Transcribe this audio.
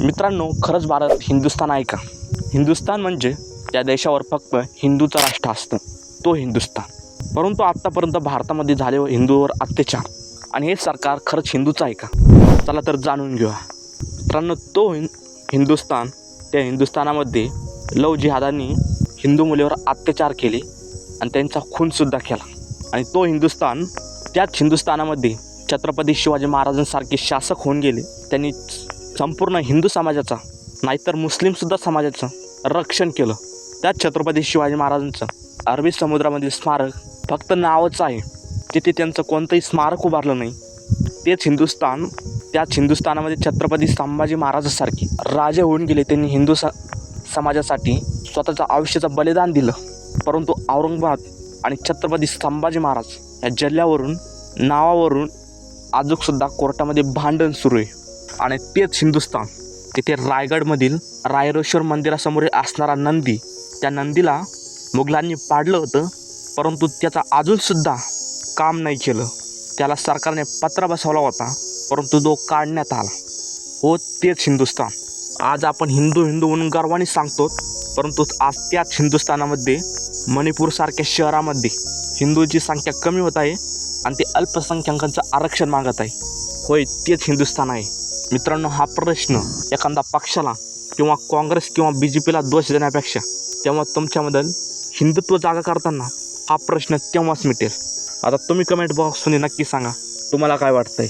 मित्रांनो खरंच भारत हिंदुस्थान आहे का? हिंदुस्थान म्हणजे त्या देशावर फक्त हिंदूचं राष्ट्र असतं तो हिंदुस्थान. परंतु आत्तापर्यंत भारतामध्ये झाले हिंदूवर अत्याचार. आणि हे सरकार खरंच हिंदूचं आहे का? चला तर जाणून घेऊया. मित्रांनो तो हिं हिंदुस्थान त्या हिंदुस्थानामध्ये लव जिहादांनी हिंदू मुलीवर अत्याचार केले आणि त्यांचा खूनसुद्धा केला. आणि तो हिंदुस्थान त्याच हिंदुस्थानामध्ये छत्रपती शिवाजी महाराजांसारखे शासक होऊन गेले. त्यांनी संपूर्ण हिंदू समाजाचा नाहीतर मुस्लिमसुद्धा समाजाचं रक्षण केलं. त्याच छत्रपती शिवाजी महाराजांचं अरबी समुद्रामधील स्मारक फक्त नावच आहे. तिथे त्यांचं कोणतंही स्मारक उभारलं नाही. तेच हिंदुस्थान त्याच हिंदुस्थानामध्ये छत्रपती संभाजी महाराजासारखे राजे होऊन गेले. त्यांनी हिंदू स समाजासाठी स्वतःचं आयुष्याचं बलिदान दिलं. परंतु औरंगाबाद आणि छत्रपती संभाजी महाराज या जिल्ह्यावरून नावावरून आजूकसुद्धा कोर्टामध्ये भांडण सुरू आहे. आणि तेच हिंदुस्थान तिथे रायगडमधील रायरेश्वर मंदिरासमोर असणारा नंदी त्या नंदीला मुघलांनी पाडलं होतं परंतु त्याचा अजूनसुद्धा काम नाही केलं. त्याला सरकारने पत्रा बसवला होता परंतु तो काढण्यात आला. हो तेच हिंदुस्थान आज आपण हिंदू हिंदू म्हणून गर्वाने सांगतो परंतु आज त्याच हिंदुस्थानामध्ये मणिपूरसारख्या शहरामध्ये हिंदूंची संख्या कमी होत आहे आणि ते अल्पसंख्याकांचं आरक्षण मागत आहे. होय तेच हिंदुस्थान आहे. मित्रांनो हा प्रश्न एखादा पक्षाला किंवा काँग्रेस किंवा बी जे पीला दोष देण्यापेक्षा तेव्हा तुमच्याबद्दल हिंदुत्व जागा करताना हा प्रश्न तेव्हाच मिटेल? आता तुम्ही कमेंट बॉक्समध्ये नक्की सांगा. तुम्हाला काय वाटतंय?